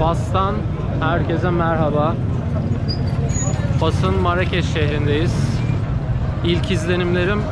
Fas'tan herkese merhaba. Fas'ın Marrakeş şehrindeyiz. İlk izlenimlerim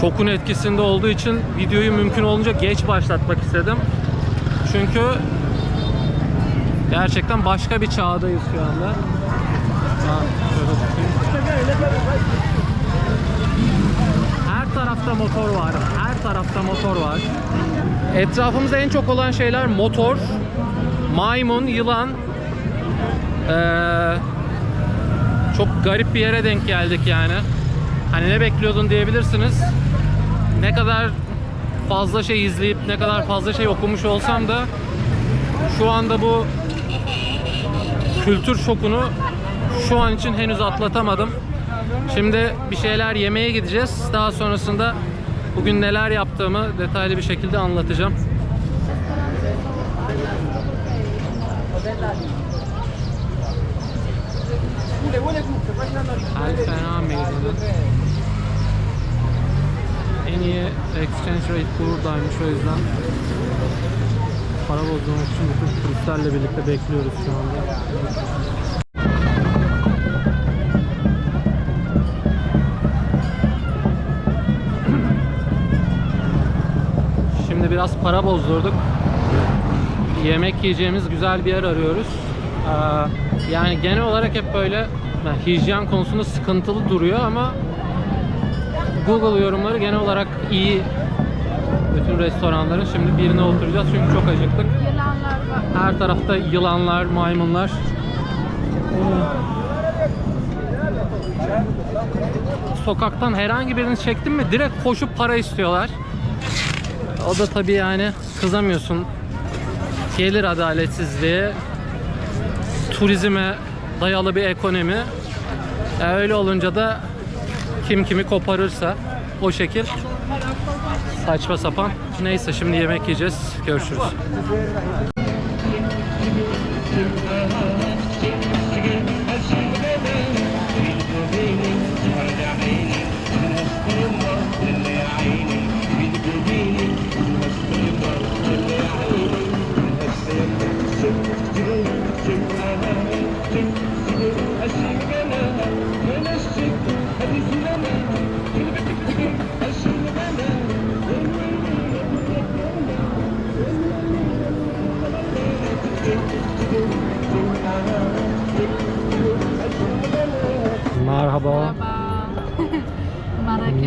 şokun etkisinde olduğu için videoyu mümkün olunca geç başlatmak istedim. Çünkü gerçekten başka bir çağdayız şu anda. Her tarafta motor var. Her tarafta motor var. Etrafımızda en çok olan şeyler motor, maymun, yılan. Ee, çok garip bir yere denk geldik yani. Hani ne bekliyordun diyebilirsiniz. Ne kadar fazla şey izleyip ne kadar fazla şey okumuş olsam da şu anda bu kültür şokunu şu an için henüz atlatamadım. Şimdi bir şeyler yemeye gideceğiz. Daha sonrasında bugün neler yaptığımı detaylı bir şekilde anlatacağım. El Fena Meydanı. En iyi exchange rate buradaymış o yüzden para bozdurmak için bütün turistlerle birlikte bekliyoruz şu anda. Şimdi biraz para bozdurduk. Yemek yiyeceğimiz güzel bir yer arıyoruz. Ee, yani genel olarak hep böyle yani hijyen konusunda sıkıntılı duruyor ama Google yorumları genel olarak iyi bütün restoranların. Şimdi birine oturacağız çünkü çok acıktık. Yılanlar var. Her tarafta yılanlar, maymunlar. Sokaktan herhangi birini çektin mi direkt koşup para istiyorlar. O da tabii yani kızamıyorsun. Gelir adaletsizliği, turizme dayalı bir ekonomi. E, öyle olunca da kim kimi koparırsa o şekil saçma sapan. Neyse şimdi yemek yiyeceğiz. Görüşürüz.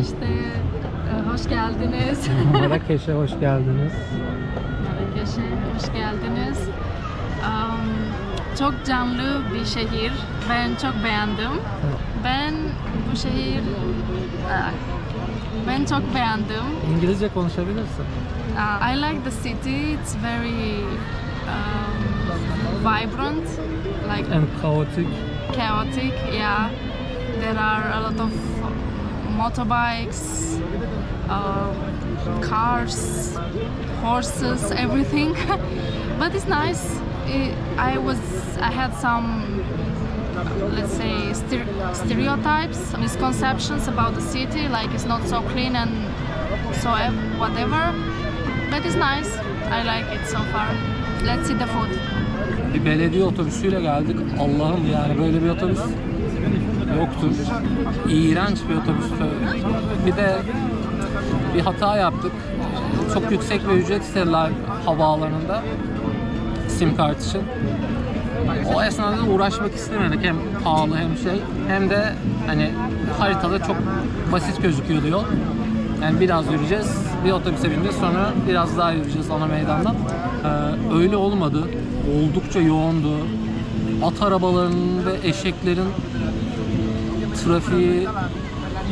Marrakeş'te e, hoş geldiniz. Marrakeş'e hoş geldiniz. Marrakeş'e hoş geldiniz. Um, çok canlı bir şehir. Ben çok beğendim. Ben bu şehir e, ben çok beğendim. İngilizce konuşabilirsin. Uh, I like the city. It's very um, vibrant, like And chaotic. chaotic. Yeah, there are a lot of motorbikes, uh, cars, horses, everything. but it's nice. I was I had some let's say stere- stereotypes, misconceptions about the city, like it's not so clean and so ev- whatever. But it's nice. I like it so far. Let's see the food. Bir belediye otobüsüyle geldik. Allah'ım yani böyle bir otobüs yoktur. İğrenç bir otobüstü. Bir de bir hata yaptık. Çok yüksek bir ücret istediler havaalanında sim kart için. O esnada da uğraşmak istemedik. Hem pahalı hem şey. Hem de hani haritada çok basit gözüküyordu yol. Yani biraz yürüyeceğiz, bir otobüse bineceğiz, sonra biraz daha yürüyeceğiz ana meydandan. Ee, öyle olmadı. Oldukça yoğundu. At arabalarının ve eşeklerin trafiği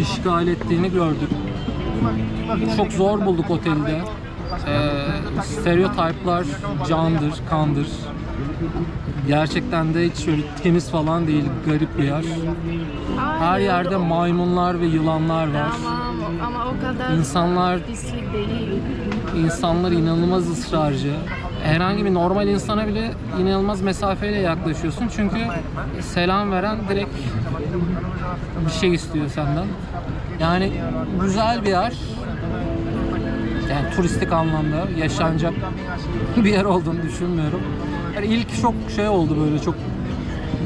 işgal ettiğini gördük. Çok zor bulduk otelde. Ee, stereotipler candır, kandır. Gerçekten de hiç şöyle temiz falan değil, garip bir yer. Her yerde maymunlar ve yılanlar var. Ama, ama o kadar İnsanlar pislik değil. İnsanlar inanılmaz ısrarcı. Herhangi bir normal insana bile inanılmaz mesafeyle yaklaşıyorsun. Çünkü selam veren direkt bir şey istiyor senden. Yani güzel bir yer. Yani turistik anlamda yaşanacak bir yer olduğunu düşünmüyorum. Yani ilk şok şey oldu böyle çok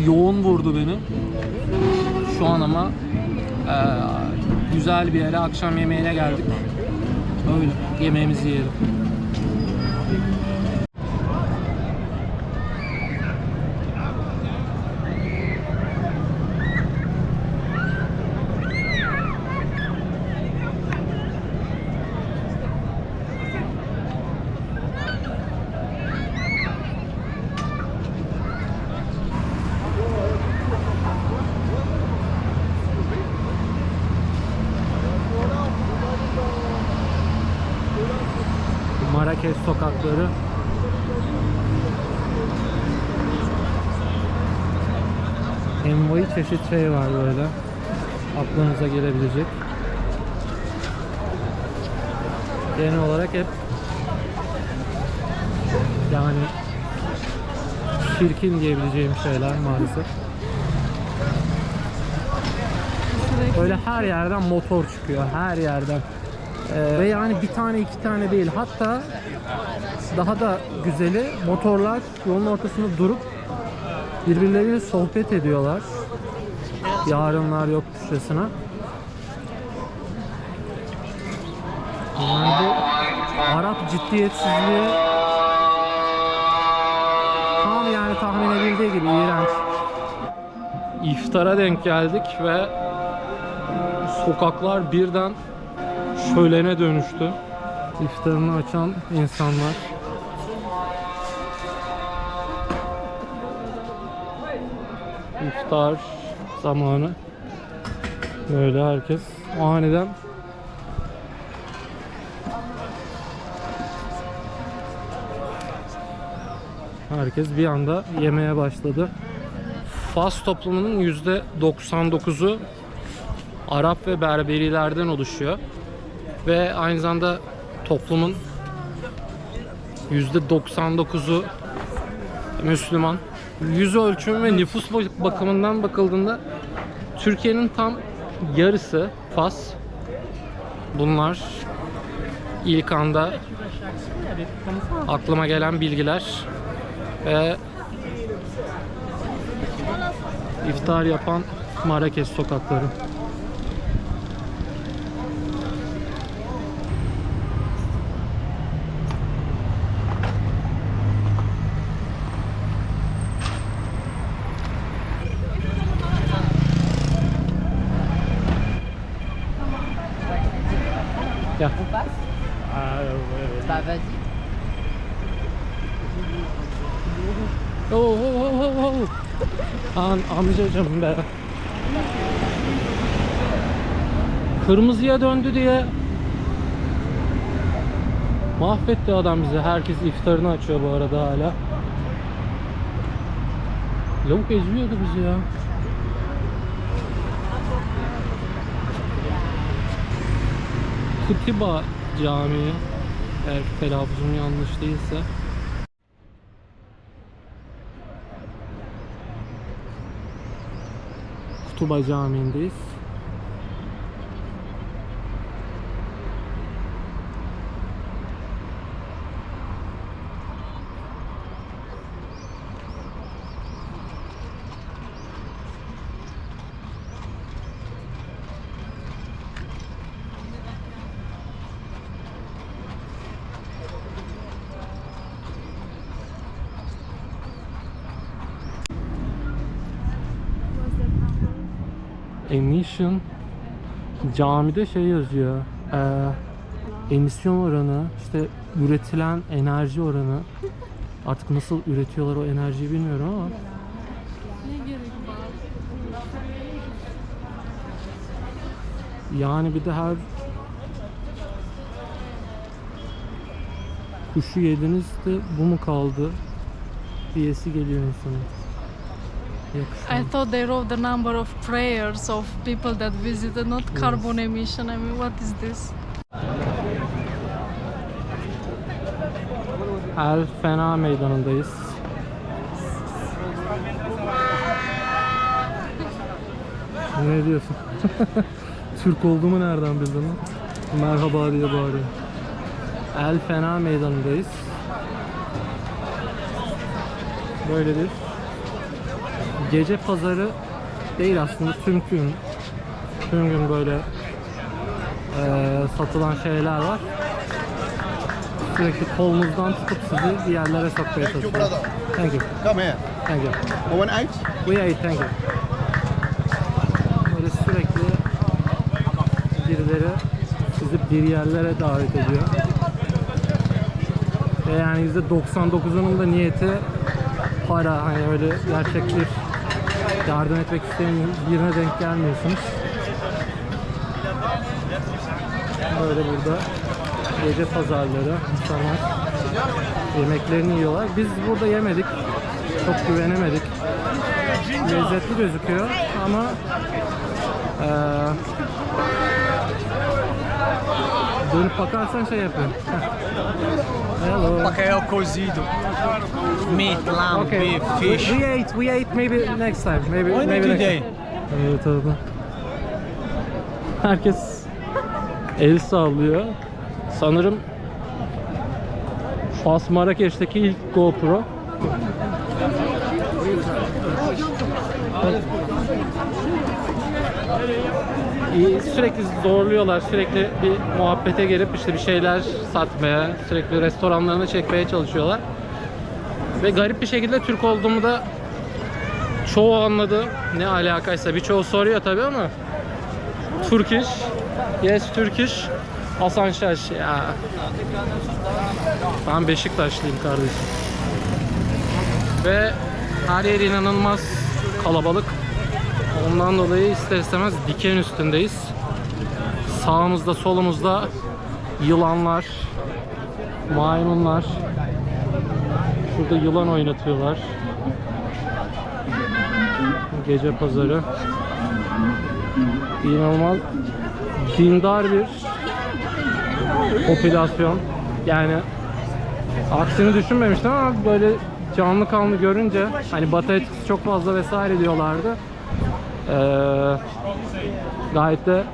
yoğun vurdu beni. Şu an ama eee, güzel bir yere akşam yemeğine geldik. Öyle yemeğimizi yiyelim. Marrakeş sokakları. Envai çeşit şey var böyle. Aklınıza gelebilecek. Genel olarak hep yani çirkin diyebileceğim şeyler maalesef. Böyle her yerden motor çıkıyor, her yerden. Ee, ve yani bir tane iki tane değil. Hatta daha da güzeli motorlar yolun ortasında durup birbirleriyle sohbet ediyorlar. Yarınlar yok kuşçasına. Yani bu Arap ciddiyetsizliği tam yani tahmin edildiği gibi iğrenç. İftara denk geldik ve sokaklar birden şölene dönüştü. İftarını açan insanlar. İftar zamanı. Böyle herkes aniden Herkes bir anda yemeye başladı. Fas toplumunun %99'u Arap ve Berberilerden oluşuyor. Ve aynı zamanda toplumun %99'u Müslüman. Yüz ölçümü ve nüfus bakımından bakıldığında Türkiye'nin tam yarısı Fas. Bunlar ilk anda aklıma gelen bilgiler ve iftar yapan Marrakeş sokakları. Bah vas-y. Oo, oo, oo, oo. An amcacım be. Kırmızıya döndü diye mahvetti adam bizi. Herkes iftarını açıyor bu arada hala. Lavuk eziyordu bizi ya. Kutiba Camii eğer telaffuzum yanlış değilse Kutuba Camii'ndeyiz. Emission camide şey yazıyor. eee, emisyon oranı, işte üretilen enerji oranı. Artık nasıl üretiyorlar o enerjiyi bilmiyorum ama. Yani bir de her kuşu yediniz de bu mu kaldı diyesi geliyor insanın. I thought they wrote the number of prayers of people that visited, not carbon emission. I mean, what is this? El Fena Meydanı'ndayız. Ne diyorsun? Türk olduğumu nereden bildin lan? Merhaba diye bağırıyor. El Fena Meydanı'ndayız. böyle bir gece pazarı değil aslında tüm gün tüm gün böyle eee, satılan şeyler var. Sürekli kolunuzdan tutup sizi bir yerlere sokmaya çalışıyor. Thank you. Come here. Thank you. One eight. We ate, thank you. Böyle sürekli birileri sizi bir yerlere davet ediyor. Ve yani %99'unun da niyeti para. Hani öyle gerçek bir yardım etmek isteyen birine denk gelmiyorsunuz. Böyle burada gece pazarları insanlar yemeklerini yiyorlar. Biz burada yemedik. Çok güvenemedik lezzetli gözüküyor ama eee dönüp bakarsan şey yapıyor. Hello. Bacalhau cozido. Meat, lamb, Okay. beef, fish. we ate, we ate maybe next time. Maybe, Only maybe today. Evet abi. Herkes el sallıyor. Sanırım Fas Marrakeş'teki ilk GoPro. Sürekli zorluyorlar, sürekli bir muhabbete gelip işte bir şeyler satmaya, sürekli restoranlarını çekmeye çalışıyorlar. Ve garip bir şekilde Türk olduğumu da çoğu anladı. Ne alakaysa birçoğu soruyor tabii ama Turkish, yes Turkish, Hasan Şaş ya. Ben Beşiktaşlıyım kardeşim. Ve her yer inanılmaz kalabalık. Ondan dolayı ister istemez diken üstündeyiz. Sağımızda solumuzda yılanlar, maymunlar. Şurada yılan oynatıyorlar. Gece pazarı. İnanılmaz dindar bir popülasyon. Yani aksini düşünmemiştim ama böyle canlı kanlı görünce hani batı etkisi çok fazla vesaire diyorlardı. Ee, gayet de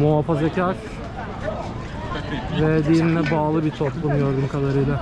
muhafazakar ve dinine bağlı bir toplum gördüğüm kadarıyla.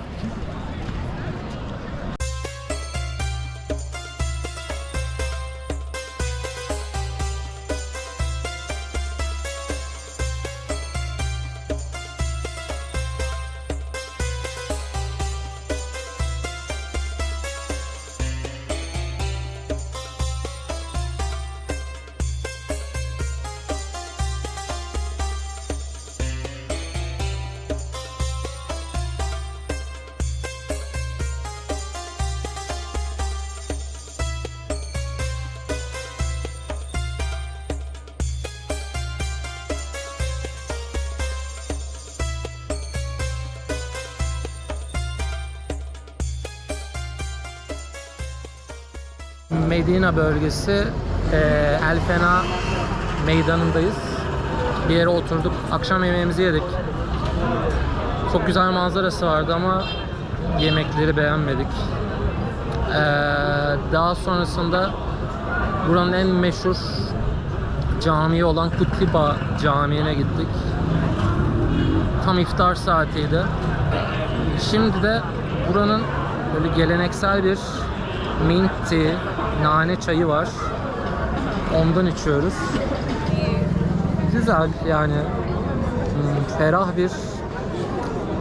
Medina bölgesi e, El Fena meydanındayız. Bir yere oturduk. Akşam yemeğimizi yedik. Çok güzel manzarası vardı ama yemekleri beğenmedik. Ee, daha sonrasında buranın en meşhur camii olan Kutliba Camii'ne gittik. Tam iftar saatiydi. Şimdi de buranın böyle geleneksel bir mint tea, nane çayı var. Ondan içiyoruz. Güzel yani hmm, ferah bir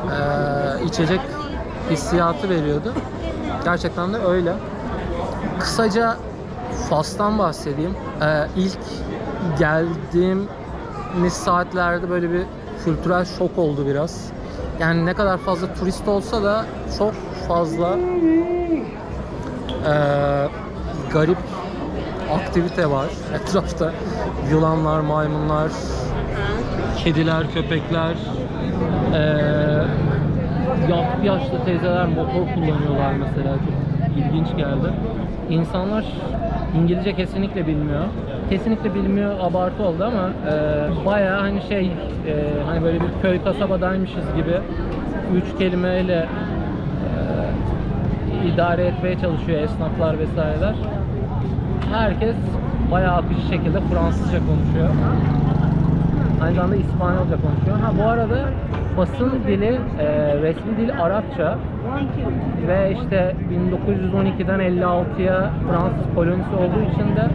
eee, içecek hissiyatı veriyordu. Gerçekten de öyle. Kısaca Fas'tan bahsedeyim. Eee ilk geldiğimiz saatlerde böyle bir kültürel şok oldu biraz. Yani ne kadar fazla turist olsa da çok fazla eee, garip aktivite var etrafta. Yılanlar, maymunlar, kediler, köpekler, yaşlı yaşlı teyzeler motor kullanıyorlar mesela çok ilginç geldi. İnsanlar İngilizce kesinlikle bilmiyor. Kesinlikle bilmiyor abartı oldu ama e, bayağı hani şey e, hani böyle bir köy kasabadaymışız gibi üç kelimeyle e, idare etmeye çalışıyor esnaflar vesaireler. Herkes bayağı akıcı şekilde Fransızca konuşuyor. Aynı zamanda İspanyolca konuşuyor. Ha bu arada Fas'ın dili, e, resmi dili Arapça. ve işte 1912'den 56'ya Fransız kolonisi olduğu için de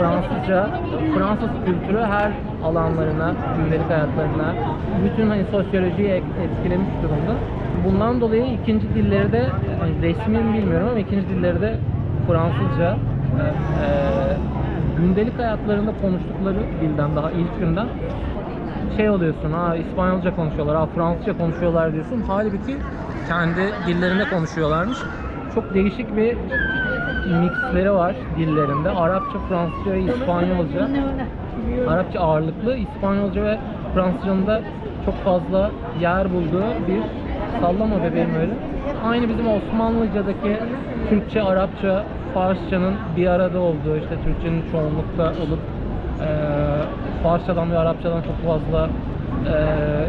Fransızca, Fransız kültürü her alanlarına, gündelik hayatlarına, bütün hani sosyolojiyi et- etkilemiş durumda. Bundan dolayı ikinci dilleri de hani resmi mi bilmiyorum ama ikinci dilleri de Fransızca. Ee, gündelik hayatlarında konuştukları dilden daha ilk günden şey oluyorsun ha İspanyolca konuşuyorlar ha Fransızca konuşuyorlar diyorsun. Halbuki kendi dillerinde konuşuyorlarmış. Çok değişik bir mixleri var dillerinde. Arapça, Fransızca ve İspanyolca. Arapça ağırlıklı İspanyolca ve Fransızcanın da çok fazla yer bulduğu bir sallama bebeğim öyle. Aynı bizim Osmanlıca'daki Türkçe, Arapça, Farsçanın bir arada olduğu işte Türkçenin çoğunlukta olup eee Farsçadan ve Arapçadan çok fazla eee,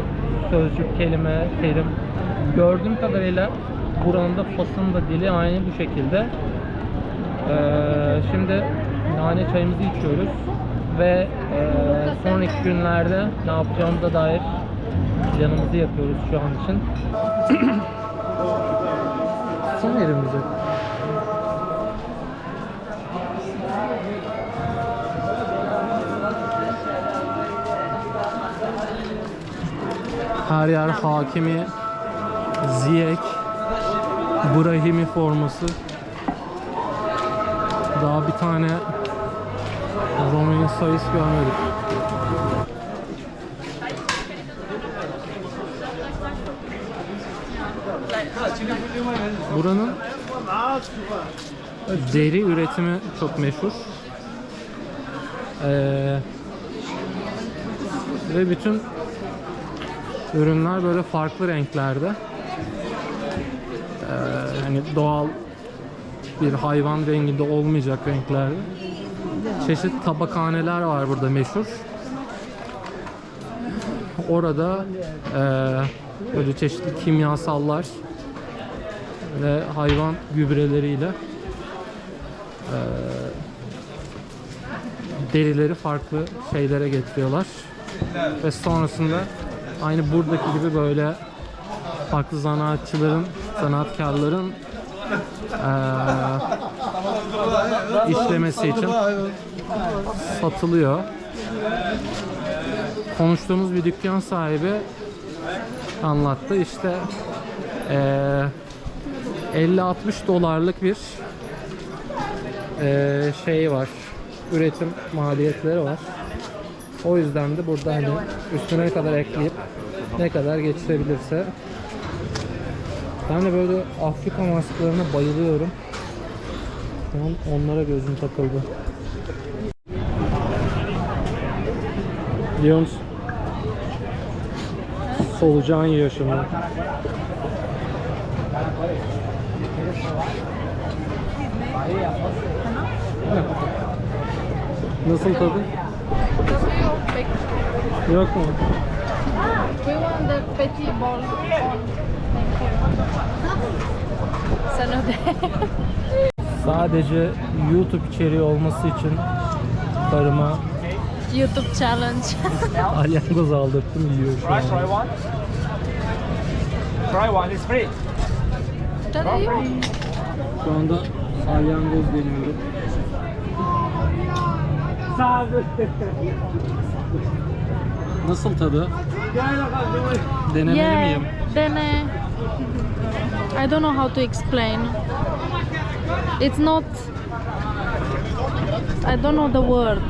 sözcük, kelime, terim gördüğüm kadarıyla buranın da Fas'ın da dili aynı bu şekilde. Eee, şimdi nane çayımızı içiyoruz ve eee, sonraki günlerde ne yapacağımıza dair planımızı yapıyoruz şu an için. Son yerimiz. Her yer hakimi, Ziyek, Brahimi forması. Daha bir tane Romain sayısı görmedik. Buranın deri üretimi çok meşhur. Ee, ve bütün ürünler böyle farklı renklerde. Ee, hani doğal bir hayvan renginde olmayacak renklerde. Çeşit tabakhaneler var burada meşhur. Orada eee, böyle çeşitli kimyasallar ve hayvan gübreleriyle eee, derileri farklı şeylere getiriyorlar ve sonrasında aynı buradaki gibi böyle farklı zanaatçıların, sanatkarların işlemesi için satılıyor. Konuştuğumuz bir dükkan sahibi anlattı. İşte eee 50-60 dolarlık bir eee şey var. Üretim maliyetleri var. O yüzden de burada hani üstüne ne kadar ekleyip ne kadar geçirebilirse ben de böyle Afrika masklarına bayılıyorum. An onlara gözüm takıldı. Biliyor musun? Solucan yiyor şimdi. Nasıl tadı? Yok mu? Petit on. Sen öde. Sadece YouTube içeriği olması için karıma YouTube challenge. alyangoz aldırttım yiyor şu an. one. Try one, it's free. Tadı yok. Şu anda salyangoz deniyorum. Nasıl tadı? Denemeli Yeah, miyim? dene. I don't know how to explain. It's not. I don't know the word.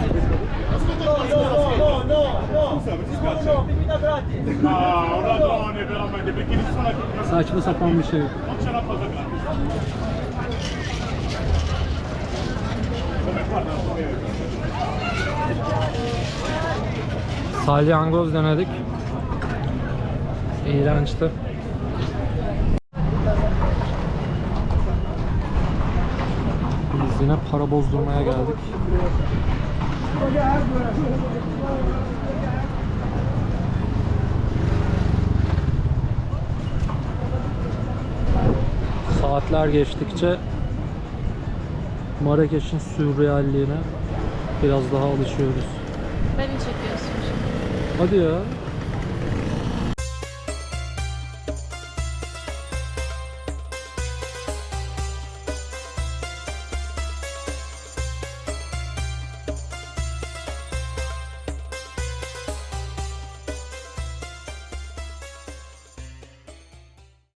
Saçma sapan bir şey. Salyangoz denedik. İğrençti. Biz yine para bozdurmaya geldik. Saatler geçtikçe Marrakeş'in sürrealliğine biraz daha alışıyoruz. Beni çekiyorsun şimdi. Hadi ya.